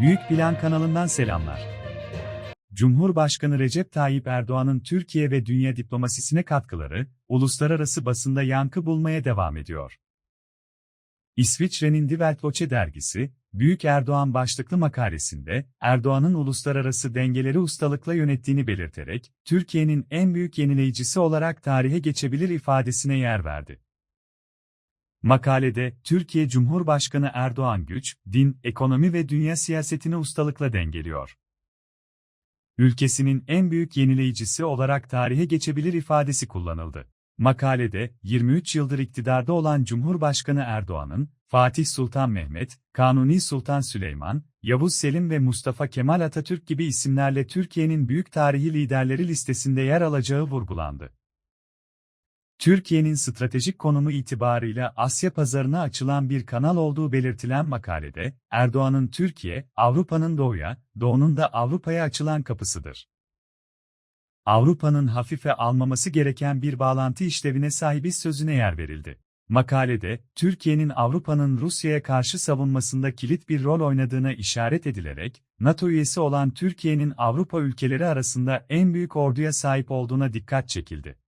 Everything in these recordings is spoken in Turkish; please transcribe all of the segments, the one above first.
Büyük Plan kanalından selamlar. Cumhurbaşkanı Recep Tayyip Erdoğan'ın Türkiye ve dünya diplomasisine katkıları, uluslararası basında yankı bulmaya devam ediyor. İsviçre'nin Die Weltwoche dergisi, Büyük Erdoğan başlıklı makalesinde, Erdoğan'ın uluslararası dengeleri ustalıkla yönettiğini belirterek, Türkiye'nin en büyük yenileyicisi olarak tarihe geçebilir ifadesine yer verdi. Makalede, Türkiye Cumhurbaşkanı Erdoğan güç, din, ekonomi ve dünya siyasetini ustalıkla dengeliyor. Ülkesinin en büyük yenileyicisi olarak tarihe geçebilir ifadesi kullanıldı. Makalede, 23 yıldır iktidarda olan Cumhurbaşkanı Erdoğan'ın, Fatih Sultan Mehmet, Kanuni Sultan Süleyman, Yavuz Selim ve Mustafa Kemal Atatürk gibi isimlerle Türkiye'nin büyük tarihi liderleri listesinde yer alacağı vurgulandı. Türkiye'nin stratejik konumu itibarıyla Asya pazarına açılan bir kanal olduğu belirtilen makalede, Erdoğan'ın Türkiye, Avrupa'nın doğuya, doğunun da Avrupa'ya açılan kapısıdır. Avrupa'nın hafife almaması gereken bir bağlantı işlevine sahibiz sözüne yer verildi. Makalede, Türkiye'nin Avrupa'nın Rusya'ya karşı savunmasında kilit bir rol oynadığına işaret edilerek, NATO üyesi olan Türkiye'nin Avrupa ülkeleri arasında en büyük orduya sahip olduğuna dikkat çekildi.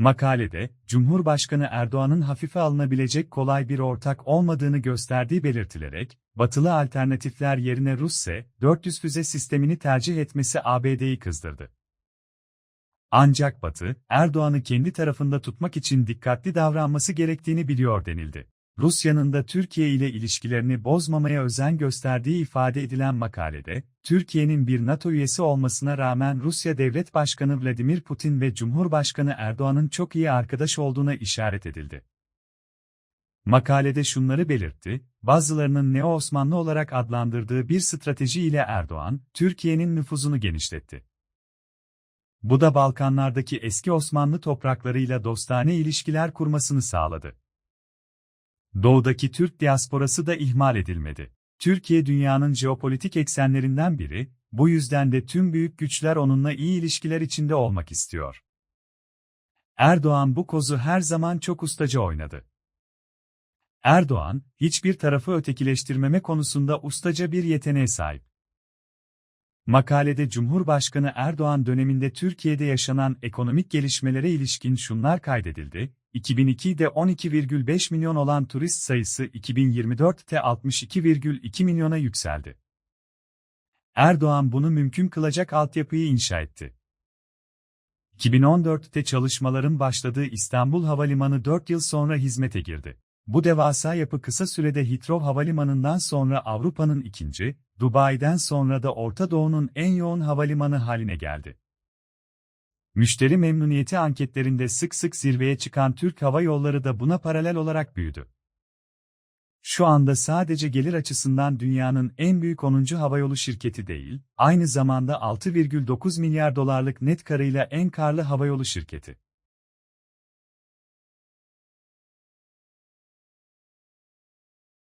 Makalede, Cumhurbaşkanı Erdoğan'ın hafife alınabilecek kolay bir ortak olmadığını gösterdiği belirtilerek, batılı alternatifler yerine Rus S-400 füze sistemini tercih etmesi ABD'yi kızdırdı. Ancak Batı, Erdoğan'ı kendi tarafında tutmak için dikkatli davranması gerektiğini biliyor denildi. Rusya'nın da Türkiye ile ilişkilerini bozmamaya özen gösterdiği ifade edilen makalede, Türkiye'nin bir NATO üyesi olmasına rağmen Rusya Devlet Başkanı Vladimir Putin ve Cumhurbaşkanı Erdoğan'ın çok iyi arkadaş olduğuna işaret edildi. Makalede şunları belirtti, bazılarının Neo-Osmanlı olarak adlandırdığı bir strateji ile Erdoğan, Türkiye'nin nüfuzunu genişletti. Bu da Balkanlardaki eski Osmanlı topraklarıyla dostane ilişkiler kurmasını sağladı. Doğudaki Türk diasporası da ihmal edilmedi. Türkiye dünyanın jeopolitik eksenlerinden biri, bu yüzden de tüm büyük güçler onunla iyi ilişkiler içinde olmak istiyor. Erdoğan bu kozu her zaman çok ustaca oynadı. Erdoğan, hiçbir tarafı ötekileştirmeme konusunda ustaca bir yeteneğe sahip. Makalede Cumhurbaşkanı Erdoğan döneminde Türkiye'de yaşanan ekonomik gelişmelere ilişkin şunlar kaydedildi, 2002'de 12,5 milyon olan turist sayısı 2024'te 62,2 milyona yükseldi. Erdoğan bunu mümkün kılacak altyapıyı inşa etti. 2014'te çalışmaların başladığı İstanbul Havalimanı 4 yıl sonra hizmete girdi. Bu devasa yapı kısa sürede Heathrow Havalimanı'ndan sonra Avrupa'nın ikinci, Dubai'den sonra da Orta Doğu'nun en yoğun havalimanı haline geldi. Müşteri memnuniyeti anketlerinde sık sık zirveye çıkan Türk Hava Yolları da buna paralel olarak büyüdü. Şu anda sadece gelir açısından dünyanın en büyük 10. havayolu şirketi değil, aynı zamanda 6,9 milyar dolarlık net karıyla en karlı havayolu şirketi.